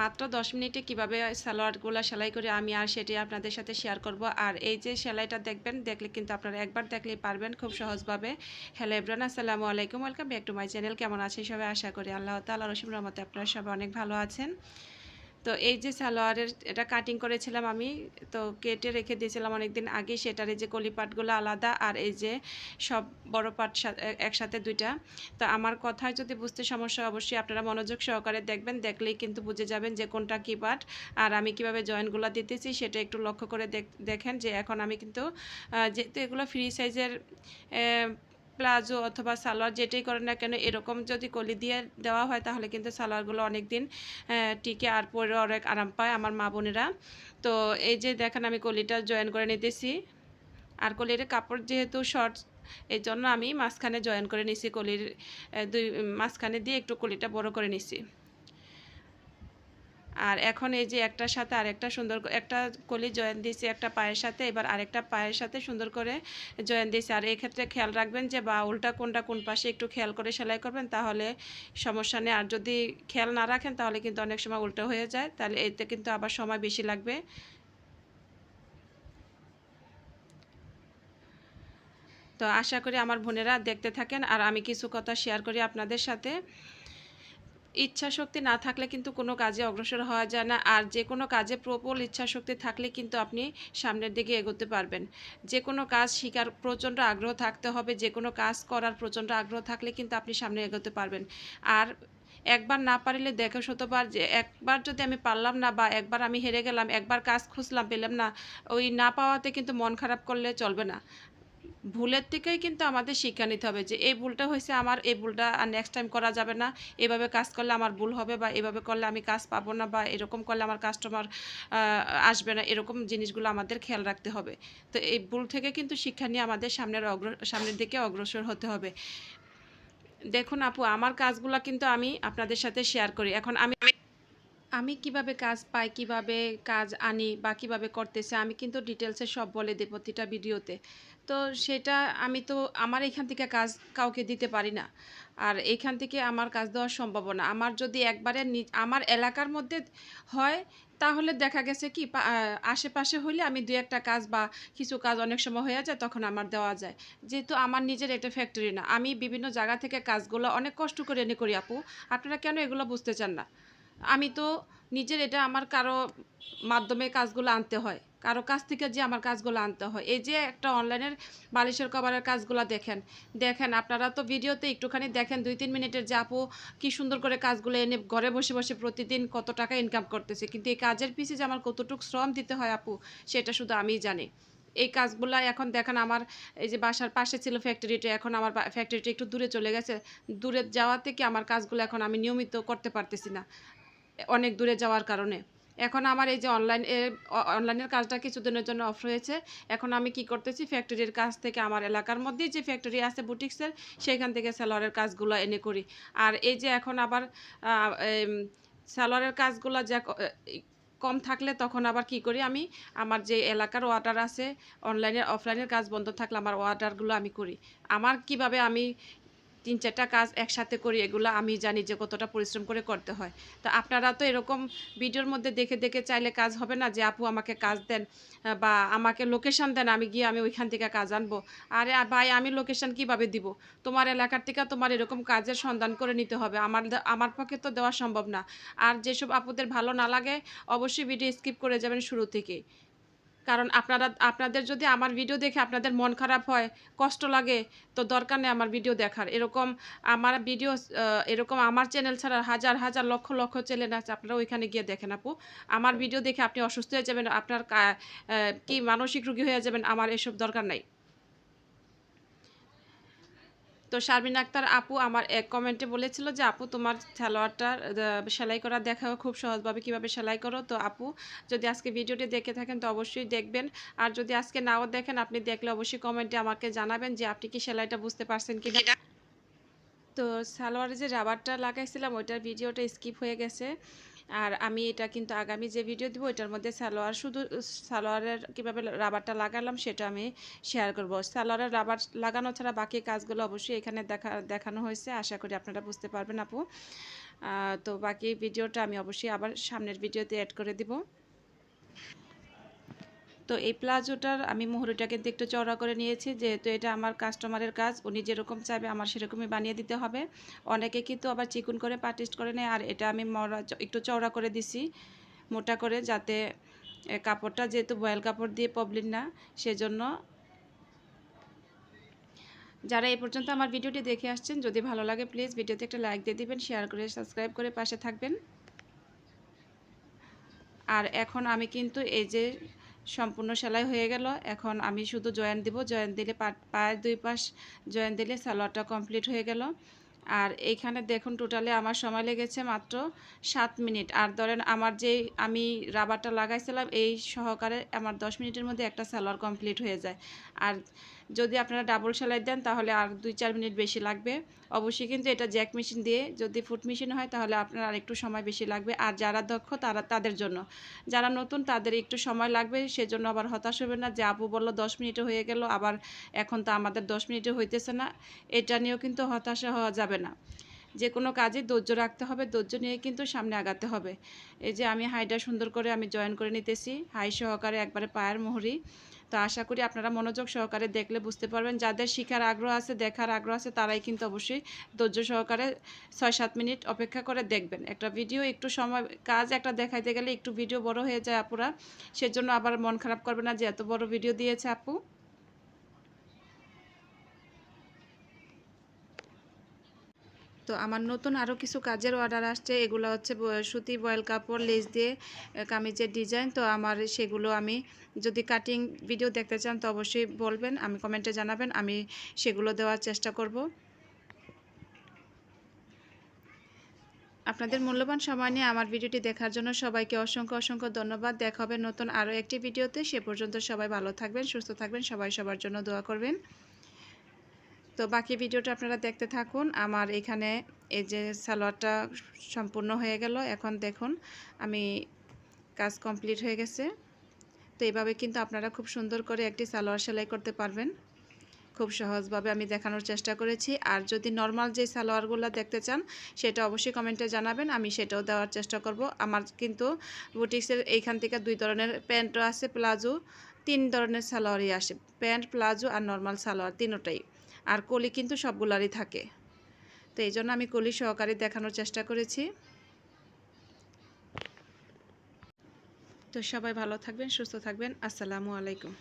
মাত্র দশ মিনিটে কীভাবে সালোয়ারগুলো সেলাই করে আমি আর সেটি আপনাদের সাথে শেয়ার করব। আর এই যে সেলাইটা দেখবেন, দেখলে কিন্তু আপনারা একবার দেখলেই পারবেন খুব সহজভাবে। হ্যালো এব্রান আসসালামু আলাইকুম। Welcome back to my channel কেমন আছেন সবাই? আশা করি আল্লাহ তালা রসিম রহমতে আপনারা সবাই অনেক ভালো আছেন। তো এই যে সালোয়ারের এটা কাটিং করেছিলাম আমি, তো কেটে রেখে দিয়েছিলাম অনেকদিন আগে, সেটার এই যে কলিপাটগুলো আলাদা আর এই যে সব বড় পাট একসাথে দুইটা। তো আমার কথায় যদি বুঝতে সমস্যা অবশ্যই আপনারা মনোযোগ সহকারে দেখবেন, দেখলেই কিন্তু বুঝে যাবেন যে কোনটা কী পাট আর আমি কীভাবে জয়েন্টগুলো দিতেছি, সেটা একটু লক্ষ্য করে দেখ- দেখেন যে এখন আমি কিন্তু যেহেতু এগুলো ফ্রি সাইজের প্লাজো অথবা সালোয়ার যেটাই করেন না কেন, এরকম যদি কলি দিয়ে দেওয়া হয় তাহলে কিন্তু সালোয়ারগুলো অনেক দিন টিকে আর পরে অনেক আরাম পায় আমার মা বোনেরা। তো এই যে দেখেন আমি কলিটা জয়েন করে নিতেছি। আর কলির কাপড় যেহেতু শর্ট এই জন্য আমি মাঝখানে জয়েন করে নিছি কলির দুই, মাঝখানে দিয়ে একটু কলিটা বড় করে নিছি। আর এখন এই যে একটার সাথে আরেকটা সুন্দর একটা কলি জয়েন দিয়েছি, একটা পায়ের সাথে, এবার আরেকটা পায়ের সাথে সুন্দর করে জয়েন দিয়েছি। আর এই ক্ষেত্রে খেয়াল রাখবেন যে, বা উল্টা কোনটা কোন পাশে একটু খেয়াল করে সেলাই করবেন, তাহলে সমস্যা নেই। আর যদি খেয়াল না রাখেন, তাহলে কিন্তু অনেক সময় উল্টো হয়ে যায়। তাহলে এতে কিন্তু আবার সময় বেশি লাগবে। তো আশা করি আমার বোনেরা দেখতে থাকেন। আর আমি কিছু কথা শেয়ার করি আপনাদের সাথে। ইচ্ছা শক্তি না থাকলে কিন্তু কোনো কাজে অগ্রসর হওয়া যায় না। আর যে কোনো কাজে প্রবল ইচ্ছা শক্তি থাকলে কিন্তু আপনি সামনের দিকে এগোতে পারবেন। যে কোনো কাজ শিকার, প্রচণ্ড আগ্রহ থাকতে হবে। যে কোনো কাজ করার প্রচণ্ড আগ্রহ থাকলে কিন্তু আপনি সামনে এগোতে পারবেন। আর একবার না পারলে দেখো শতবার যে একবার যদি আমি পারলাম না বা একবার আমি হেরে গেলাম, একবার কাজ খুঁজলাম, পেলাম না, ওই না পাওয়াতে কিন্তু মন খারাপ করলে চলবে না। ভুলের থেকেই কিন্তু আমাদের শিক্ষা নিতে হবে যে এই ভুলটা হয়েছে আমার, এই ভুলটা আর নেক্সট টাইম করা যাবে না। এভাবে কাজ করলে আমার ভুল হবে বা এভাবে করলে আমি কাজ পাবো না বা এরকম করলে আমার কাস্টমার আসবে না। এরকম জিনিসগুলো আমাদের খেয়াল রাখতে হবে। তো এই ভুল থেকে কিন্তু শিক্ষা নিয়ে আমাদের সামনের অগ্র, সামনের দিকে অগ্রসর হতে হবে। দেখুন আপু, আমার কাজগুলো কিন্তু আমি আপনাদের সাথে শেয়ার করি। এখন আমি আমি কীভাবে কাজ পাই, কীভাবে কাজ আনি বা কীভাবে করতেছে, আমি কিন্তু ডিটেলসে সব বলে দেব প্রতিটা ভিডিওতে তো সেটা আমি তো আমার এখান থেকে কাজ কাউকে দিতে পারি না। আর এইখান থেকে আমার কাজ দেওয়া সম্ভব না আমার যদি একবারে আমার এলাকার মধ্যে হয়, তাহলে দেখা গেছে কি আশেপাশে হইলে আমি দু একটা কাজ বা কিছু কাজ অনেক সময় হয়ে যায়, তখন আমার দেওয়া যায়। যেহেতু আমার নিজের এটা ফ্যাক্টরি না। আমি বিভিন্ন জায়গা থেকে কাজগুলো অনেক কষ্ট করে এনে করি আপু। আপনারা কেন এগুলো বুঝতে চান না? আমি তো নিজের এটা আমার কারও মাধ্যমে কাজগুলো আনতে হয়। কারও কাছ থেকে যে আমার কাজগুলো আনতে হয়। এই যে একটা অনলাইনের বালিশের কভারের কাজগুলো দেখেন দেখেন আপনারা তো ভিডিওতে একটুখানি দেখেন, দুই তিন মিনিটের যে আপু কী সুন্দর করে কাজগুলো এনে ঘরে বসে বসে প্রতিদিন কত টাকা ইনকাম করতেছে। কিন্তু এই কাজের পিছে যে আমার কতটুকু শ্রম দিতে হয় আপু, সেটা শুধু আমিই জানি। এই কাজগুলো এখন দেখেন আমার, এই যে বাসার পাশে ছিল ফ্যাক্টরিটা এখন আমার ফ্যাক্টরিটা একটু দূরে চলে গেছে। দূরে যাওয়া থেকে আমার কাজগুলো এখন আমি নিয়মিত করতে পারতেছি না, অনেক দূরে যাওয়ার কারণে। এখন আমার এই যে অনলাইন অনলাইনের কাজটা কিছুদিনের জন্য অফ রয়েছে। এখন আমি কি করতেছি ফ্যাক্টরির কাজ থেকে আমার এলাকার মধ্যেই যে ফ্যাক্টরি আছে বুটিক্সের সেইখান থেকে সালোয়ারের কাজগুলো এনে করি। আর এই যে এখন আবার সালোয়ারের কাজগুলো যা কম থাকলে তখন আবার কি করি আমি, আমার যে এলাকার অর্ডার আছে অনলাইনের অফলাইনের কাজ বন্ধ থাকলে আমার অর্ডারগুলো আমি করি। আমার কীভাবে আমি তিন চারটা কাজ একসাথে করি, এগুলো আমি জানি যে কতটা পরিশ্রম করে করতে হয়। তো আপনারা তো এরকম ভিডিওর মধ্যে দেখে দেখে চাইলে কাজ হবে না যে, আপু, আমাকে কাজ দেন বা আমাকে লোকেশন দেন, আমি গিয়ে আমি ওইখান থেকে কাজ আনব। আরে ভাই, আমি লোকেশন কীভাবে দিব? তোমার এলাকার থেকে তোমার এরকম কাজের সন্ধান করে নিতে হবে। আমার আমার পক্ষে তো দেওয়া সম্ভব না। আর যেসব আপুদের ভালো না লাগে, অবশ্যই ভিডিও স্কিপ করে যাবেন শুরু থেকেই। কারণ আপনারা, আপনাদের যদি আমার ভিডিও দেখে আপনাদের মন খারাপ হয়, কষ্ট লাগে, তো দরকার নেই আমার ভিডিও দেখার। এরকম আমার ভিডিও এরকম আমার চ্যানেল ছাড়া হাজার হাজার, লক্ষ লক্ষ চ্যানেল আছে, আপনারা ওইখানে গিয়ে দেখেন আপু। আমার ভিডিও দেখে আপনি অসুস্থ হয়ে যাবেন, আপনার কি মানসিক রুগী হয়ে যাবেন, আমার এসব দরকার নাই। তো শারমিন আক্তার আপু আমার এক কমেন্টে বলেছিল যে, আপু, তোমার সালোয়ারটা সেলাই করা দেখাও খুব সহজভাবে কীভাবে সেলাই করো? তো আপু, যদি আজকে ভিডিওটি দেখে থাকেন তো অবশ্যই দেখবেন। আর যদি আজকে নাও দেখেন, আপনি দেখলে অবশ্যই কমেন্টে আমাকে জানাবেন যে, আপনি কি সেলাইটা বুঝতে পারছেন কি না তো সালোয়ারে যে রাবারটা লাগাইছিলাম, ওইটার ভিডিওটা স্কিপ হয়ে গেছে। আর আমি এটা কিন্তু আগামী যে ভিডিও দিব, এটার মধ্যে সালোয়ার শুধু সালোয়ারের কীভাবে রাবারটা লাগালাম সেটা আমি শেয়ার করব। সালোয়ারের রাবার লাগানো ছাড়া বাকি কাজগুলো অবশ্যই এখানে দেখা, দেখানো হয়েছে। আশা করি আপনারা বুঝতে পারবেন আপু। তো বাকি ভিডিওটা আমি অবশ্যই আবার সামনের ভিডিওতে অ্যাড করে দিব। তো এই প্লাজোটার আমি মুহুরিটা কিন্তু একটু চওড়া করে নিয়েছি, যেহেতু এটা আমার কাস্টমারের কাজ, উনি যেরকম চাইবে আমার সেরকমই বানিয়ে দিতে হবে। অনেকে কিন্তু আবার চিকুন করে পার্টিস্ট করে নেয়, আর এটা আমি মরা, একটু চওড়া করে দিছি, মোটা করে, যাতে কাপড়টা যেহেতু বয়েল কাপড় দিয়ে প্রবলেম না, সেজন্য। যারা এই পর্যন্ত আমার ভিডিওটি দেখে আসছেন, যদি ভালো লাগে প্লিজ ভিডিওতে একটা লাইক দিয়ে দিবেন শেয়ার করে সাবস্ক্রাইব করে পাশে থাকবেন। আর এখন আমি কিন্তু এই যে সম্পূর্ণ সেলাই হয়ে গেল। এখন আমি শুধু জয়েন দিব। জয়েন দিলে পায়ের দুই পাশ জয়েন দিলে সালোয়ারটা কমপ্লিট হয়ে গেল। আর এইখানে দেখুন টোটালে আমার সময় লেগেছে মাত্র সাত মিনিট। আর ধরেন আমার যে আমি রাবারটা লাগাইছিলাম, এই সহকারে আমার দশ মিনিটের মধ্যে একটা সালোয়ার কমপ্লিট হয়ে যায়। আর যদি আপনারা ডাবল সেলাই দেন, তাহলে আর দুই চার মিনিট বেশি লাগবে। অবশ্যই কিন্তু এটা জ্যাক মেশিন দিয়ে যদি ফুট মেশিন হয়, তাহলে আপনার আর একটু সময় বেশি লাগবে। আর যারা দক্ষ, তারা তাদের জন্য। যারা নতুন, তাদের একটু সময় লাগবে। সেজন্য আবার হতাশ হবে না যে, আপু বলল দশ মিনিটে হয়ে গেল, আবার এখন তো আমাদের দশ মিনিটে হইতেছে না। এটা নিয়েও কিন্তু হতাশা হওয়া যাবে না। যে কোনো কাজে ধৈর্য রাখতে হবে। ধৈর্য নিয়ে কিন্তু সামনে আগাতে হবে। এই যে, আমি হাইটা সুন্দর করে আমি জয়েন করে নিতেছি। হাই সহকারে একবারে পায়ের মোহরি। তো আশা করি আপনারা মনোযোগ সহকারে দেখলে বুঝতে পারবেন। যাদের শিখার আগ্রহ আছে, দেখার আগ্রহ আছে, তারাই কিন্তু অবশ্যই ধৈর্য সহকারে ছয় সাত মিনিট অপেক্ষা করে দেখবেন। একটা ভিডিও, একটু সময়, কাজ একটা দেখাইতে গেলে একটু ভিডিও বড় হয়ে যায় আপুরা। সেজন্য আবার মন খারাপ করবে না যে এত বড় ভিডিও দিয়েছে আপু। তো আমার নতুন আরও কিছু কাজের অর্ডার আসছে। এগুলো হচ্ছে সুতি, বয়েল কাপড়, লেস দিয়ে কামিজের ডিজাইন তো আমার সেগুলো আমি যদি কাটিং ভিডিও দেখতে চান, তো অবশ্যই বলবেন, আমি কমেন্টে জানাবেন, আমি সেগুলো দেওয়ার চেষ্টা করব। আপনাদের মূল্যবান সময় নিয়ে আমার ভিডিওটি দেখার জন্য সবাইকে অসংখ্য অসংখ্য ধন্যবাদ। দেখা হবে নতুন আরও একটি ভিডিওতে সে পর্যন্ত সবাই ভালো থাকবেন, সুস্থ থাকবেন, সবাই সবার জন্য দোয়া করবেন। তো বাকি ভিডিওটা আপনারা দেখতে থাকুন। আমার এখানে এই যে সালোয়ারটা সম্পূর্ণ হয়ে গেল। এখন দেখুন, আমি কাজ কমপ্লিট হয়ে গেছে। তো এইভাবে কিন্তু আপনারা খুব সুন্দর করে একটি সালোয়ার সেলাই করতে পারবেন। খুব সহজভাবে আমি দেখানোর চেষ্টা করেছি। আর যদি নর্মাল যে সালোয়ারগুলো দেখতে চান, সেটা অবশ্যই কমেন্টে জানাবেন। আমি সেটাও দেওয়ার চেষ্টা করব। আমার কিন্তু বুটিক্সের এইখান থেকে দুই ধরনের প্যান্টও আছে, প্লাজো। তিন ধরনের সালোয়ারই আসে। প্যান্ট, প্লাজো আর নর্মাল সালোয়ার, তিনোটাই। আর কলি কিন্তু সবগুলারই থাকে। তো এই জন্য আমি কলি সহকারে দেখানোর চেষ্টা করেছি। তো সবাই ভালো থাকবেন, সুস্থ থাকবেন। আসসালামু আলাইকুম।